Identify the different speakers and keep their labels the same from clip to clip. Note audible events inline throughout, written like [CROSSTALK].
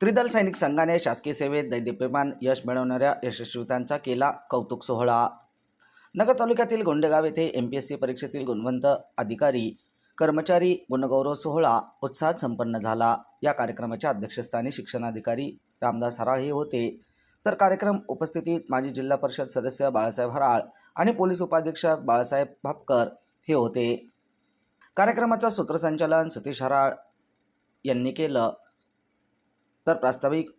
Speaker 1: त्रिदल सैनिक संघाने शासकीय सेवेत दैदिप्यमान यश मिळवणाऱ्या यशस्वीतांचा केला कौतुक सोहळा. नगर तालुक्यातील गोंडेगाव येथे एम पी एस सी परीक्षेतील गुणवंत अधिकारी कर्मचारी गुणगौरव सोहळा उत्साहात संपन्न झाला. या कार्यक्रमाच्या अध्यक्षस्थानी शिक्षणाधिकारी रामदास हराळ हे होते. तर कार्यक्रम उपस्थितीत माजी जिल्हा परिषद सदस्य बाळासाहेब हराळ आणि पोलीस उपाधीक्षक बाळासाहेब भापकर हे होते. कार्यक्रमाचं सूत्रसंचालन सतीश हराळ यांनी केलं. तर प्रास्ताविक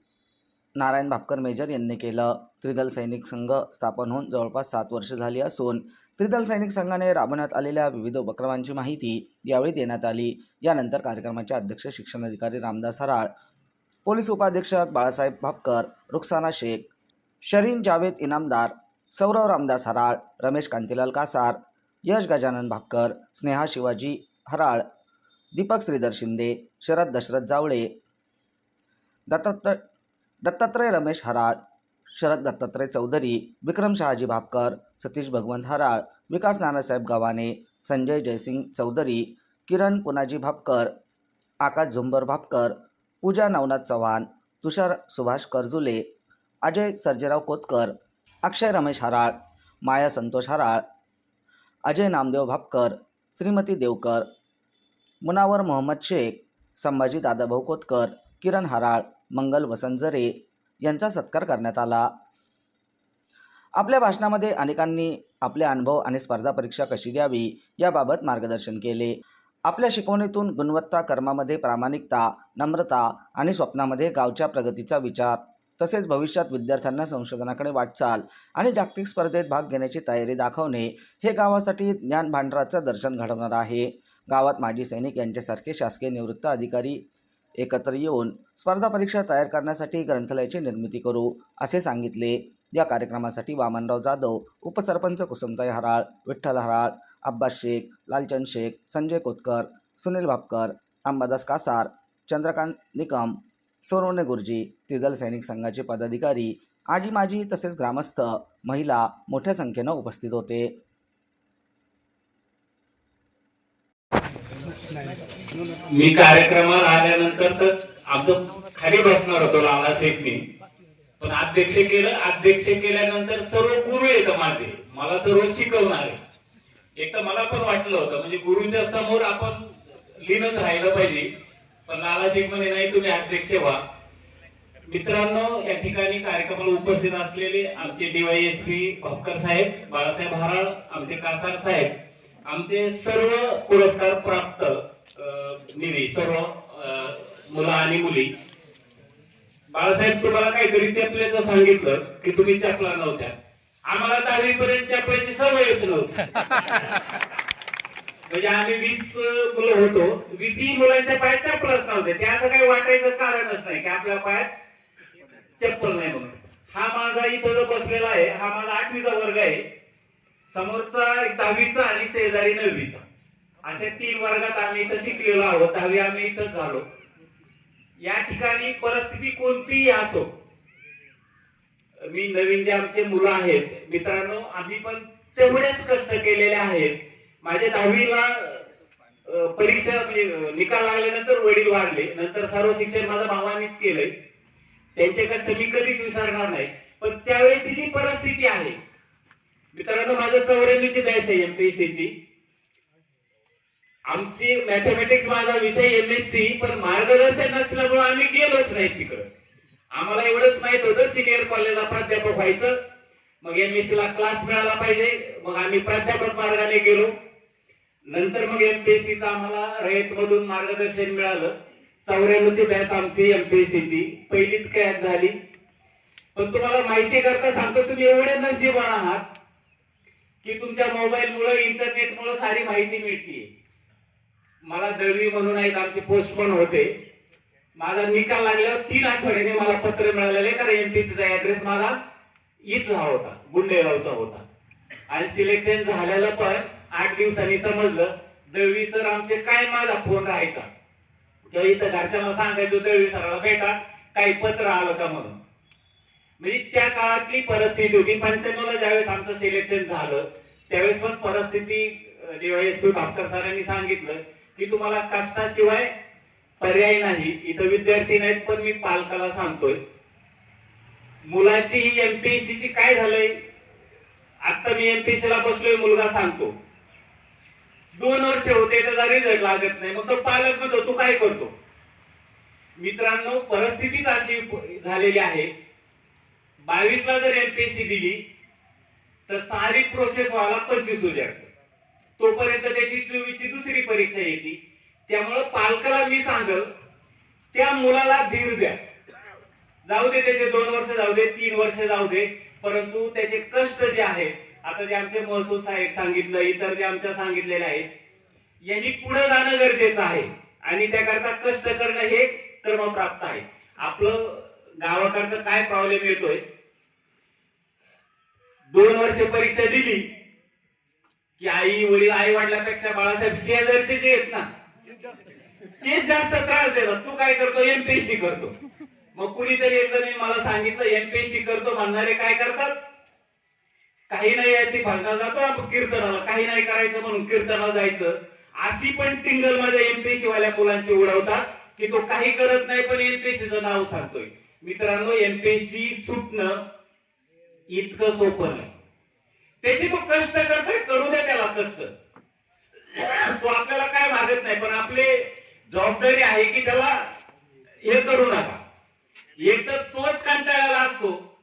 Speaker 1: नारायण भापकर मेजर यांनी केलं. त्रिदल सैनिक संघ स्थापन होऊन जवळपास सात वर्ष झाली असून त्रिदल सैनिक संघाने राबवण्यात आलेल्या विविध उपक्रमांची माहिती यावेळी देण्यात आली. यानंतर कार्यक्रमाचे अध्यक्ष शिक्षणाधिकारी रामदास हराळ पोलीस उपाधीक्षक बाळासाहेब भापकर रुखसाना शेख शरीन जावेद इनामदार सौरव रामदास हराळ रमेश कांतीलाल कासार यश गजानन भापकर स्नेहा शिवाजी हराळ दीपक श्रीधर शिंदे शरद दशरथ जावळे दत्तात्रय दत्तात्रय रमेश हराळ शरद दत्तात्रय चौधरी विक्रम शहाजी भापकर सतीश भगवंत हराळ विकास नानासाहेब गव्हाणे संजय जयसिंग चौधरी किरण पुनाजी भापकर आकाश झुंबर भापकर पूजा नवनाथ चव्हाण तुषार सुभाष करजुले अजय सर्जेराव कोतकर अक्षय रमेश हराळ माया संतोष हराळ अजय नामदेव भापकर श्रीमती देवकर मुनावर मोहम्मद शेख संभाजी दादाभाऊ कोतकर किरण हराळ मंगल वसंजरे यांचा सत्कार करण्यात आला. आपल्या भाषणामध्ये अनेकांनी आपले अनुभव आणि स्पर्धा परीक्षा कशी द्यावी याबाबत मार्गदर्शन केले. आपल्या शिकवणीतून गुणवत्ता कर्मामध्ये प्रामाणिकता नम्रता आणि स्वप्नामध्ये गावच्या प्रगतीचा विचार तसेच भविष्यात विद्यार्थ्यांना संशोधनाकडे वाटचाल आणि जागतिक स्पर्धेत भाग घेण्याची तयारी दाखवणे हे गावासाठी ज्ञान भांडाराचं दर्शन घडवणार आहे. गावात माजी सैनिक यांच्यासारखे शासकीय निवृत्त अधिकारी एकत्र येऊन स्पर्धा परीक्षा तयार करण्यासाठी ग्रंथालयाची निर्मिती करू असे सांगितले. या कार्यक्रमासाठी वामनराव जाधव उपसरपंच कुसुमताई हराळ विठ्ठल हराळ अब्बास शेख लालचंद शेख संजय कोतकर सुनील भापकर अंबादास कासार चंद्रकांत निकम सोनवणे गुरुजी त्रिदल सैनिक संघाचे पदाधिकारी आजी माजी तसेच ग्रामस्थ महिला मोठ्या संख्येनं उपस्थित होते.
Speaker 2: मी कार्यक्रमात आल्यानंतर तर आमचं खाली बसणार होतो लाला पण अध्यक्ष केलं अध्यक्ष केल्यानंतर सर्व गुरु येत माझे. मला सर्व शिकवणारे. एक तर मला पण वाटलं होतं म्हणजे गुरुच्या समोर आपण लीनच राहिलं पाहिजे. पण लाला शेख म्हणे नाही तुम्ही अध्यक्ष व्हा. मित्रांनो या ठिकाणी कार्यक्रमाला उपस्थित असलेले आमचे डीवायएसपी भापकर साहेब बाळासाहेब हराळ आमचे कासार साहेब आमचे सर्व पुरस्कार प्राप्त निधी सर्व मुलं आणि मुली. बाळासाहेब तुम्हाला काहीतरी चपल्याचं सांगितलं की तुम्ही चपला नव्हत्या. आम्हाला दहावी पर्यंत चपल्याची सवयच नव्हती. म्हणजे आम्ही वीस मुलं होतो. वीसही मुलांच्या पायात चप्पलच नव्हते. ते असं काही वाटायचं कारणच नाही की आपल्या पायात चप्पल नाही म्हणून. हा माझा इथं जो बसलेला आहे हा माझा आठवीचा वर्ग आहे. समोरचा एक दहावीचा आणि शेजारी नववीचा. असे तीन वर्गात आम्ही इथं शिकलेलो आहोत दहावी आम्ही इथंच झालो. या ठिकाणी परिस्थिती कोणतीही असो मी नवीन जे आमचे मुलं आहेत मित्रांनो आम्ही पण तेवढेच कष्ट केलेले आहेत. माझ्या दहावीला परीक्षा म्हणजे निकाल लागल्यानंतर वडील वाढले नंतर सर्व शिक्षण माझ्या भावानीच केलंय. त्यांचे कष्ट मी कधीच विसरणार नाही. पण त्यावेळेची जी परिस्थिती आहे मित्रांनो माझं चौऱ्याण्णवची बॅच आहे एमपीएससी ची. आमची मॅथमॅटिक्स माझा विषय एम एस सी पण मार्गदर्शन नसल्यामुळे आम्ही गेलोच नाही तिकडं. आम्हाला एवढंच माहीत होतं सिनियर कॉलेजला प्राध्यापक व्हायचं. मग एम एस सी ला क्लास मिळाला पाहिजे. मग आम्ही प्राध्यापक मार्गाने गेलो. नंतर मग एमपीएससी चा आम्हाला रयत मधून मार्गदर्शन मिळालं. चौऱ्याण्णवची बॅच आमची एमपीएससी ची. पहिलीच क्रॅच झाली. पण तुम्हाला माहिती करता सांगतो तुम्ही एवढे नशीबवान आहात की तुमच्या मोबाईल मुळे इंटरनेट मुळे सारी माहिती मिळते मला दळवी म्हणून एक आमचे पोस्टमन होते. माझा निकाल लागल्यावर तीन आठवड्याने मला पत्र मिळालेले कारण एमपीसीचा ऍड्रेस माझा इथला होता गुंडेगावचा होता. आणि सिलेक्शन झालेलं पण आठ दिवसांनी समजलं दळवी सर आमचे काय माझा फोन राहायचा. किंवा इथं घरच्यांना सांगायचो दळवी सराला भेटा काही पत्र आलं का म्हणून. म्हणजे त्या काळातली परिस्थिती होती. पंच्याण्णवला ज्यावेळेस आमचं सिलेक्शन झालं त्यावेळेस पण परिस्थिती डीवायएसपी भापकर सरांनी सांगितलं की तुम्हाला कष्टाशिवाय पर्याय नाही. इथं विद्यार्थी नाहीत पण मी पालकाला सांगतोय. मुलाची ही एमपीएससी ची काय झालंय? आता मी एमपीएससी ला बसलोय मुलगा सांगतो. दोन वर्ष होते त्याचा रिझल्ट लागत नाही. मग तो पालक म्हणतो तू काय करतो? मित्रांनो परिस्थितीच अशी झालेली आहे. बावीस ला जर एमपीएससी दिली तर सारी प्रोसेस व्हायला पंचवीस हजार. तोपर्यंत त्याची चोवीसची दुसरी परीक्षा येते. त्यामुळं पालकाला मी सांगल त्या मुलाला धीर द्या. जाऊ दे त्याचे दोन वर्ष जाऊ दे तीन वर्ष जाऊ दे. परंतु त्याचे कष्ट जे आहेत आता जे आमचे महसूल साहेब सांगितलं इतर जे आमच्या सांगितलेले आहेत यांनी पुढे जाणं गरजेचं आहे. आणि त्याकरता कष्ट करणं हे क्रमप्राप्त आहे. आपलं गावाकडचं काय प्रॉब्लेम येतोय? दोन वर्ष परीक्षा दिली की आई वडील आई वडिलांपेक्षा बाळासाहेब शेजारचे जे आहेत ना तेच जास्त त्रास देतात. तू काय करतो? एमपीएससी करतो. मग कुणीतरी एक जणी मला सांगितलं एमपीएससी करतो म्हणणारे काय करतात? काही नाही आहे ती भाषणाला जातो कीर्तनाला. काही नाही करायचं म्हणून कीर्तनाला जायचं. अशी पण टिंगल माझ्या एमपीएससी वाल्या मुलांची उडवतात की तो काही करत नाही पण एमपीएससीचं नाव सांगतोय. मित्रांनो एमपीएससी सुटणं इतकं सोपं नाही. त्याची तो कष्ट करतोय करू दे त्याला कष्ट. तो आपल्याला काय मागत नाही पण आपले जबाबदारी आहे की त्याला हे करू नका. एक तर तोच कंटाळाला असतो.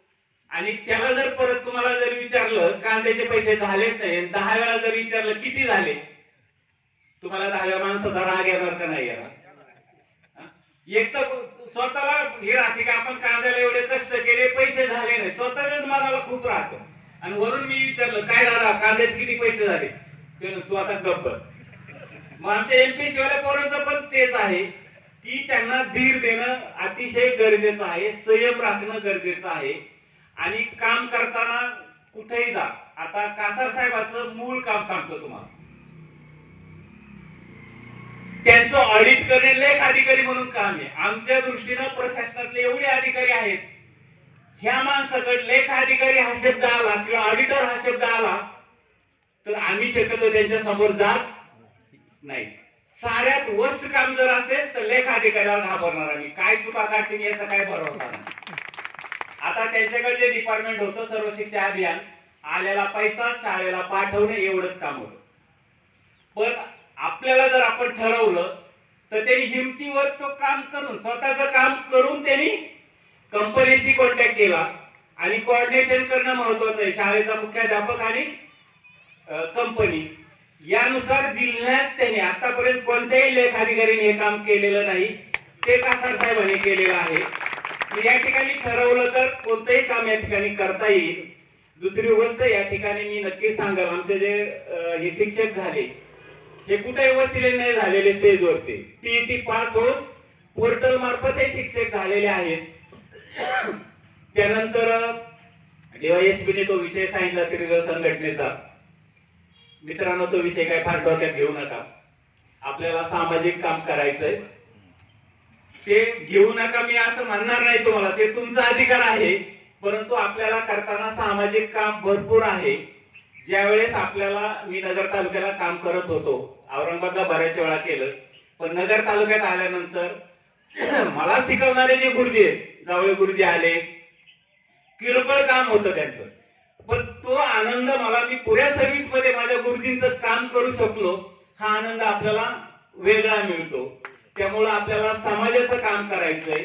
Speaker 2: आणि त्याला जर परत तुम्हाला जर विचारलं कांद्याचे पैसे झालेच नाही दहा वेळा जर विचारलं किती झाले? तुम्हाला दहाव्या माणसाचा राग येणार का नाही येणार? एक तर स्वतःला हे राहते की आपण कांद्याला एवढे कष्ट केले पैसे झाले नाही. स्वतःच्याच मनाला खूप राहतं. आणि वरून मी विचारलं काय दादा कांद्याचे किती पैसे झाले? ते तू आता गप्प बस. मग आमच्या एमपी वाल्या पोरांचं पण तेच आहे. की त्यांना धीर देणं अतिशय गरजेचं आहे संयम राखणं गरजेचं आहे. आणि काम करताना कुठेही जा. आता कासार साहेबाचं मूळ काम सांगतो तुम्हाला. त्यांचं ऑडिट करणे लेख अधिकारी म्हणून काम आहे. आमच्या दृष्टीनं प्रशासनातले एवढे अधिकारी आहेत ह्या माणसाकडे लेख अधिकारी हा शब्द आला किंवा ऑडिटर हा शब्द आला तर आम्ही शक्यतो त्यांच्यासमोर जात नाही. साऱ्यात वस्त काम जर असेल तर लेख अधिकाऱ्याला घाबरणार आम्ही. काय चुका काढतील याचा काय भरोसा नाही. आता त्यांच्याकडे जे डिपार्टमेंट होतं सर्व शिक्षा अभियान आलेला पैसा शाळेला पाठवणे एवढंच काम होतं. पण आपल्याला जर आपण ठरवलं तर त्यांनी हिमतीवर तो काम करून स्वतःचं काम करून त्यांनी कंपनीशी कॉन्टॅक्ट केला. आणि कोऑर्डिनेशन करणं महत्वाचं आहे. शाळेचा मुख्याध्यापक आणि कंपनी यानुसार जिल्ह्यात त्यांनी आतापर्यंत कोणत्याही लेखाधिकारीने हे काम केलेलं नाही. ते कासार साहेबांनी केलेलं आहे? मी या ठिकाणी ठरवलं तर कोणतंही काम या ठिकाणी करता येईल. दुसरी गोष्ट या ठिकाणी मी नक्की सांगाल आमचे जे हे शिक्षक झाले हे कुठेही वसिले नाही झालेले स्टेजवरचे टीईटी पास होऊन पोर्टल मार्फत हे शिक्षक झालेले आहेत. त्यानंतर डीवायएसपीने तो विषय सांगितला त्रिगर संघटनेचा मित्रांनो तो विषय काय फार डोक्यात घेऊ नका. आपल्याला सामाजिक काम करायचंय. ते घेऊ नका मी असं म्हणणार नाही तुम्हाला. ते तुमचा अधिकार आहे परंतु आपल्याला करताना सामाजिक काम भरपूर आहे. ज्यावेळेस आपल्याला मी नगर तालुक्याला काम करत होतो औरंगाबादला बऱ्याच वेळा केलं. पण नगर तालुक्यात आल्यानंतर [COUGHS] मला शिकवणारे जे गुरुजी जावळे गुरुजी आले किरकोळ काम होतं त्यांचं. पण तो आनंद मला मी पुऱ्या सर्व्हिसमध्ये माझ्या गुरुजींचं काम करू शकलो हा आनंद आपल्याला वेगळा मिळतो. त्यामुळं आपल्याला समाजाचं काम करायचंय.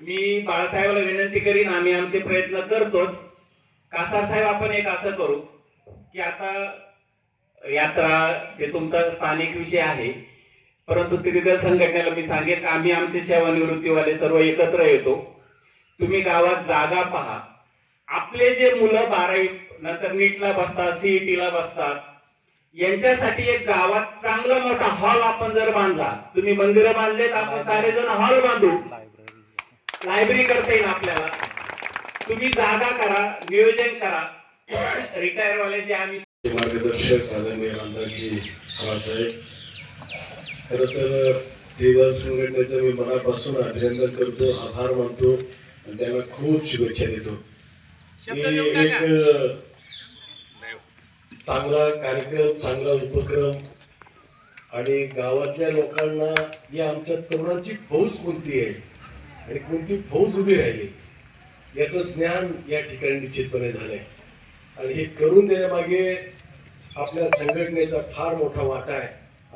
Speaker 2: मी बाळासाहेबाला विनंती करीन आम्ही आमचे प्रयत्न करतोच. कासार साहेब आपण एक असं करू की आता यात्रा हे तुमचा स्थानिक विषय आहे. परंतु त्रिदल संघटनेला मी सांगेन आम्ही आमचे सेवानिवृत्तीवाले सर्व एकत्र येतो. तुम्ही गावात जागा पहा. आपले जे मुलं बारावी नंतर नीटला बसतात सीईटीला बसतात यांच्यासाठी एक गावात चांगला मोठा हॉल आपण जर बांधला तुम्ही मंदिरं बांधलेत आपण सारेजण हॉल बांधू. लायब्ररी करता येईल आपल्याला. तुम्ही जागा करा नियोजन करा. रिटायर वाले जे आम्ही
Speaker 3: मार्गदर्शक आदरणीय आमदारजी बाळासाहेब खरं तर देवल संघटनेचं मी मनापासून अभिनंदन करतो आभार मानतो आणि त्यांना खूप शुभेच्छा देतो. एक चांगला कार्यक्रम चांगला उपक्रम आणि गावातल्या लोकांना ही आमच्या तरुणांची फौज कोणती आहे आणि कोणती फौज उभी राहिली याचं ज्ञान या ठिकाणी निश्चितपणे झालंय. आणि हे करून देण्यामागे आपल्या संघटनेचा फार मोठा वाटा आहे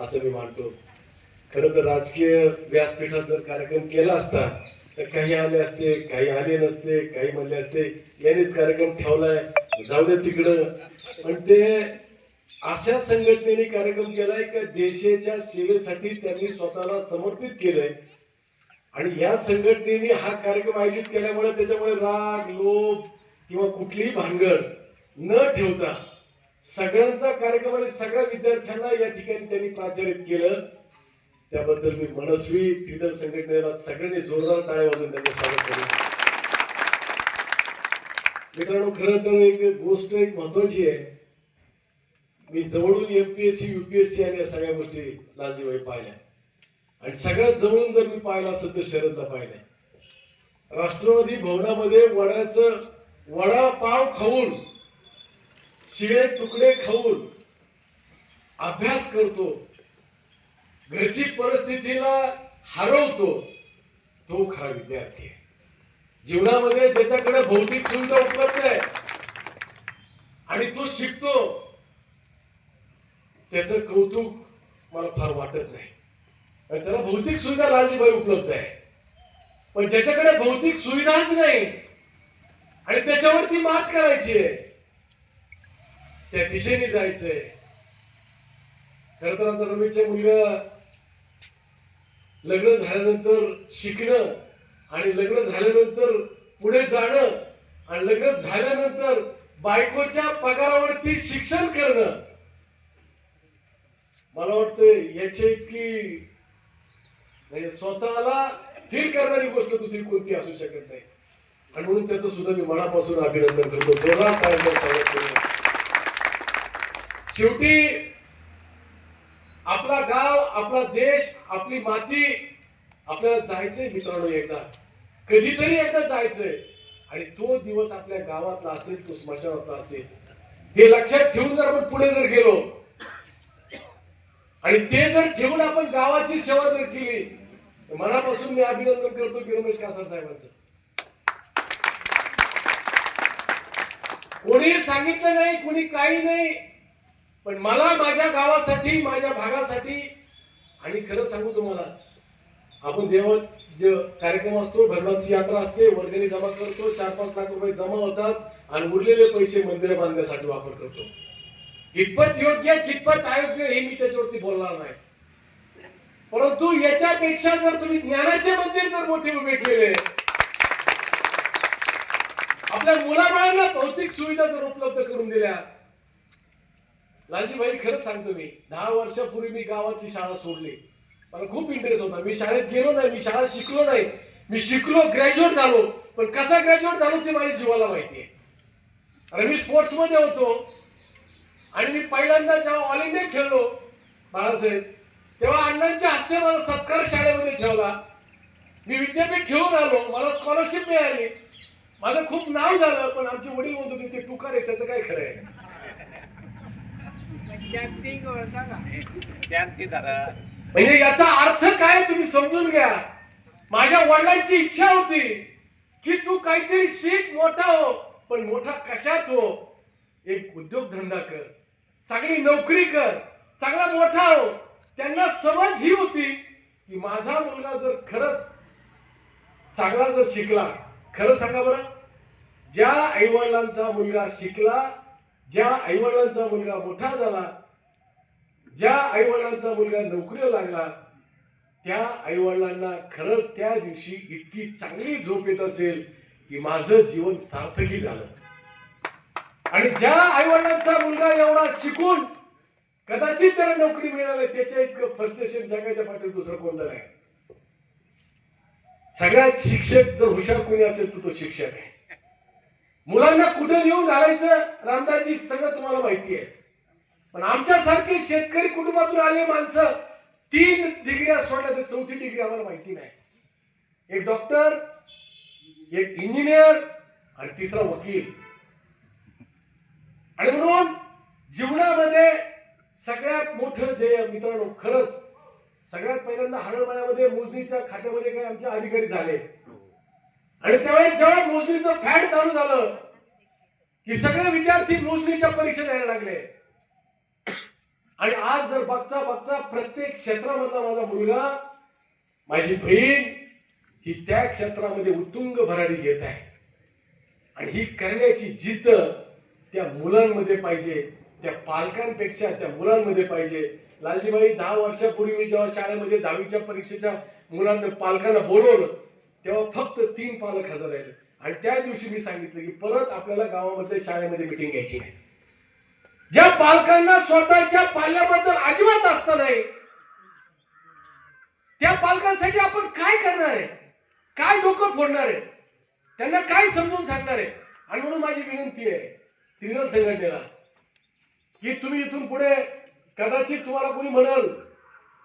Speaker 3: असं मी मानतो. खरं तर राजकीय व्यासपीठात जर कार्यक्रम केला असता तर काही आले असते काही आले नसते काही म्हणले असते यानेच कार्यक्रम ठेवलाय जाऊ दे तिकडं. पण ते अशा संघटनेने कार्यक्रम केलाय का देशाच्या सेवेसाठी त्यांनी स्वतःला समर्पित केलंय. आणि या संघटनेने हा कार्यक्रम आयोजित केल्यामुळे त्याच्यामुळे राग लोभ किंवा कुठलीही भानगड न ठेवता सगळ्यांचा कार्यक्रम आणि सगळ्या विद्यार्थ्यांना या ठिकाणी त्यांनी प्राचारित केलं. त्याबद्दल मी मनस्वी त्रिदल संघटनेला सगळ्यांनी जोरदार टाळ्या वाजून त्यांचं स्वागत करेन. मित्रांनो खरं तर एक गोष्ट एक महत्वाची आहे. मी जवळून एमपीएससी युपीएससी आणि या सगळ्या गोष्टी लालजीबाई पाहिल्या. आणि सगळ्यात जवळून जर मी पाहिलं असेल तर शरदला पाहिलंय. राष्ट्रवादी भवनामध्ये वड्याचं वडा पाव खाऊन शिळे तुकडे खाऊन अभ्यास करतो. घरची परिस्थितीला हरवतो तो खरा विद्यार्थी आहे. जीवनामध्ये ज्याच्याकडे भौतिक सुविधा उपलब्ध आहे आणि तो शिकतो त्याचं कौतुक मला फार वाटत नाही. आणि त्याला भौतिक सुविधा लालजीबाई उपलब्ध आहे. पण ज्याच्याकडे भौतिक सुविधाच नाही आणि त्याच्यावरती मात करायची आहे त्या दिशेने जायचंय. खर तर आमचा रमेशच्या मुलगा लग्न झाल्यानंतर शिकणं आणि लग्न झाल्यानंतर पुढे जाणं आणि लग्न झाल्यानंतर बायकोच्या पगारावरती शिक्षण करणं. मला वाटतं याचे इतकी म्हणजे स्वतःला फील करणारी गोष्ट दुसरी कोणती असू शकत नाही. आणि म्हणून त्याचं सुद्धा मी मनापासून अभिनंदन करतो. जोरात करतो शेवटी आपला गाव आपला देश आपली माती आपल्याला जायचंय मित्रांनो एकदा. कधीतरी एकदा जायचंय. आणि तो दिवस आपल्या गावातला असेल तो स्मशानातला असेल हे लक्षात ठेवून जर आपण पुढे जर गेलो आणि ते जर ठेवून आपण गावाची सेवा जर केली तर मनापासून मी अभिनंदन करतो की रमेश कासार साहेबांचं. कोणी सांगितलं नाही कोणी काही नाही पण मला माझ्या गावासाठी माझ्या भागासाठी आणि खरं सांगू तुम्हाला आपण देवा जे कार्यक्रम असतो भगवानची यात्रा असते वर्गणी जमा करतो चार पाच लाख रुपये जमा होतात आणि उरलेले पैसे मंदिर बांधण्यासाठी वापर करतो. कितपत योग्य कितपत अयोग्य हे मी त्याच्यावरती बोलणार नाही. परंतु याच्यापेक्षा जर तुम्ही ज्ञानाचे मंदिर जर मोठे उभे केले आपल्या मुलाबाळांना भौतिक सुविधा जर उपलब्ध करून दिल्या लालजीभाई खरंच सांगतो मी दहा वर्षापूर्वी मी गावातली शाळा सोडली. मला खूप इंटरेस्ट होता. मी शाळेत गेलो नाही मी शाळा शिकलो नाही. मी शिकलो ग्रॅज्युएट झालो. पण कसा ग्रॅज्युएट झालो ते माझ्या जीवाला माहिती आहे अरे मी स्पोर्ट्समध्ये होतो. आणि मी पहिल्यांदा जेव्हा ऑल इंडिया खेळलो बाळासाहेब तेव्हा अण्णांच्या हस्ते माझा सत्कार शाळेमध्ये ठेवला. मी विद्यापीठ ठेवून आलो. मला स्कॉलरशिप मिळाली. माझं खूप नाव झालं पण आमचे वडील म्हणत होते ते तुकार आहे त्याचं काय खरं आहे? म्हणजे याचा अर्थ काय तुम्ही समजून घ्या. माझ्या वडिलांची इच्छा होती की तू काहीतरी शिक मोठा हो पण मोठा कशात हो? एक उद्योगधंदा कर चांगली नोकरी कर चांगला मोठा हो. त्यांना समज ही होती की माझा मुलगा जर खरंच चांगला जर शिकला खरं सांगा बरं. ज्या आईवडिलांचा मुलगा शिकला ज्या आईवडिलांचा मुलगा मोठा झाला ज्या आईवडिलांचा मुलगा नोकरीला लागला त्या आईवडिलांना खरंच त्या दिवशी इतकी चांगली झोप येत असेल की माझं जीवन सार्थकी झालं. आणि ज्या आईवडिलांचा मुलगा एवढा शिकून कदाचित त्याला नोकरी मिळाली त्याच्या इतकं फ्रस्ट्रेशन जगाच्या पाठीवर दुसरं कोणतं नाही. सगळ्यात शिक्षक जर हुशार कोणी असेल तर तो शिक्षक आहे. मुलांना कुठे नेऊन घालायचं? रामदासजी सगळं तुम्हाला माहिती आहे. पण आमच्यासारखे शेतकरी कुटुंबातून आले माणसं तीन डिग्र्या सोडल्या तर चौथी डिग्री आम्हाला माहिती नाही. एक डॉक्टर एक इंजिनियर आणि तिसरा वकील. आणि म्हणून जीवनामध्ये सगळ्यात मोठं ध्येय मित्रांनो खरंच सगळ्यात पहिल्यांदा हरळमाळ्यामध्ये मोजणीच्या खात्यामध्ये काही आमचे अधिकारी झाले. आणि त्यावेळेस जेव्हा मोजणीचं फॅड चालू झालं की सगळे विद्यार्थी मोजणीच्या परीक्षा द्यायला लागले. आणि आज जर बघता बघता प्रत्येक क्षेत्रामधला माझा मुलगा माझी बहीण ही त्या क्षेत्रामध्ये उत्तुंग भरारी घेत आहे. आणि ही करण्याची जिद्द त्या मुलांमध्ये पाहिजे त्या पालकांपेक्षा त्या मुलांमध्ये पाहिजे. लालजीबाई दहा वर्षापूर्वी मी जेव्हा शाळेमध्ये दहावीच्या परीक्षेच्या मुलांना पालकांना बोलवलं तेव्हा फक्त तीन पालक हजर राहिले आणि त्या दिवशी मी सांगितलं की परत आपल्याला गावामध्ये शाळेमध्ये मिटिंग घ्यायची आहे. ज्या पालकांना स्वतःच्या पाल्याबद्दल अजिबात असत नाही त्या पालकांसाठी आपण काय करणार आहे? काय डोकं फोडणार आहे? त्यांना काय समजून सांगणार आहे? आणि म्हणून माझी विनंती आहे त्रिदल संघटनेला की तुम्ही इथून पुढे कदाचित तुम्हाला कोणी म्हणाल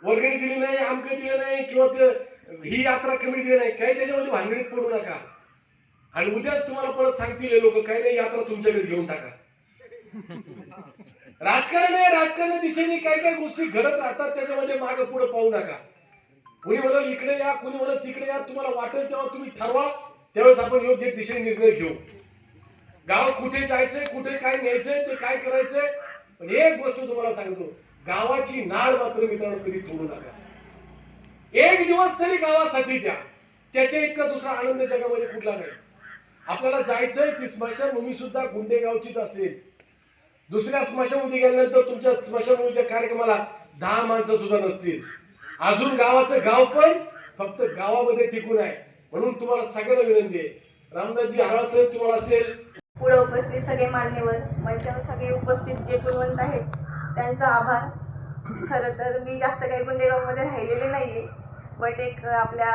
Speaker 3: वर्गणी दिली नाही आमकं दिलं नाही किंवा ते ही यात्रा कमी केली नाही. काही त्याच्यामध्ये भानगडीत पडू नका. आणि उद्याच तुम्हाला परत सांगतील लोक काही नाही यात्रा तुमच्याकडे घेऊन टाका. [LAUGHS] राजकारण आहे राजकारण दिशेने काय काय गोष्टी घडत राहतात त्याच्यामध्ये माग पुढे पाहू नका. कुणी म्हणत इकडे या कुणी म्हणत तिकडे या तुम्हाला वाटेल तेव्हा तुम्ही ठरवा. त्यावेळेस आपण योग्य दिशेने निर्णय घेऊ. गाव कुठे जायचंय कुठे काय न्यायचंय ते काय करायचंय? पण एक गोष्ट तुम्हाला सांगतो गावाची नाळ मात्र मित्रांनो कधी तोडू नका. एक दिवस तरी गावासाठी द्या. त्याच्या इतका दुसरा आनंद जगामध्ये कुठला नाही. आपल्याला जायचंय ती स्मशानभूमी सुद्धा गुंडेगावचीच असेल. दुसऱ्या स्मशानभूमी गेल्यानंतर तुमच्या स्मशानभूमीच्या कार्यक्रमाला दहा माणसं सुद्धा नसतील. अजून गावाचं गाव पण फक्त गावामध्ये टिकून आहे. म्हणून तुम्हाला सगळ्यांना विनंती आहे. रामदासजी हराळ साहेब तुम्हाला असेल.
Speaker 4: पुढे उपस्थित सगळे मान्यवर मंचावर सगळे उपस्थित जे गुणवंत आहेत त्यांचा आभार. खरं तर मी जास्त काही गुंडेगावमध्ये राहिलेले नाही आहे बट एक आपल्या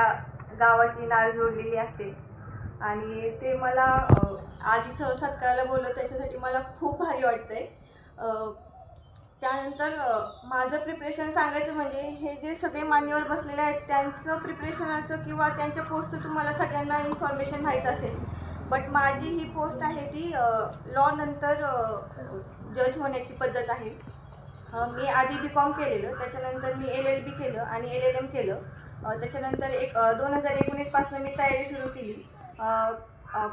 Speaker 4: गावाची नावे जोडलेली असते. आणि ते मला आधी सत्काराला बोललं त्याच्यासाठी मला खूप भारी वाटतंय. आहे त्यानंतर माझं प्रिपरेशन सांगायचं म्हणजे हे जे सगळे मान्यवर बसलेले आहेत त्यांचं प्रिपरेशनाचं किंवा त्यांच्या पोस्टचं तुम्हाला सगळ्यांना इन्फॉर्मेशन माहीत असेल. बट माझी ही पोस्ट आहे ती लॉ नंतर जज होण्याची पद्धत आहे. मी आधी बी कॉम केलेलं त्याच्यानंतर मी एल एल बी केलं आणि एल एल एम केलं. त्याच्यानंतर एक दोन हजार एकोणीसपासून मी तयारी सुरू केली.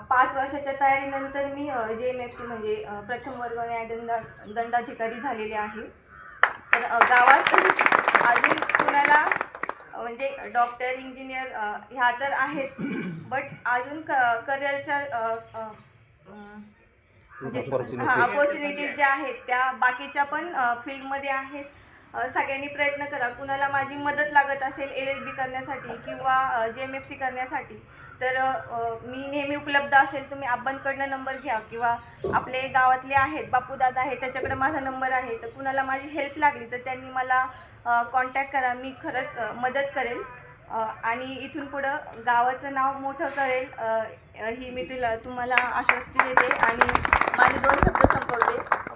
Speaker 4: पाच वर्षाच्या तयारीनंतर मी जे एम एफ सी म्हणजे प्रथम वर्ग न्यायदंडा दंडाधिकारी झालेले आहे. तर गावात [LAUGHS] अजून कुणाला म्हणजे डॉक्टर इंजिनियर ह्या तर आहेच. बट अजून क करिअरच्या हां अपॉर्च्युनिटीज ज्या आहेत त्या बाकीच्या पण फील्डमध्ये आहेत. सगळ्यांनी प्रयत्न करा. कुणाला माझी मदत लागत असेल एल एल बी करण्यासाठी किंवा जे एम एफ सी करण्यासाठी तर मी नेहमी उपलब्ध असेल. तुम्ही आबांकडनं नंबर घ्या किंवा आपले गावातले आहेत बापूदादा आहेत त्याच्याकडे माझा नंबर आहे. तर कुणाला माझी हेल्प लागली तर त्यांनी मला कॉन्टॅक्ट करा. मी खरंच मदत करेल. आणि इथून पुढं गावाचं नाव मोठं करेल. ही मी तुला तुम्हाला आश्वस्ती देते आणि माझे दोन शब्द संपवते.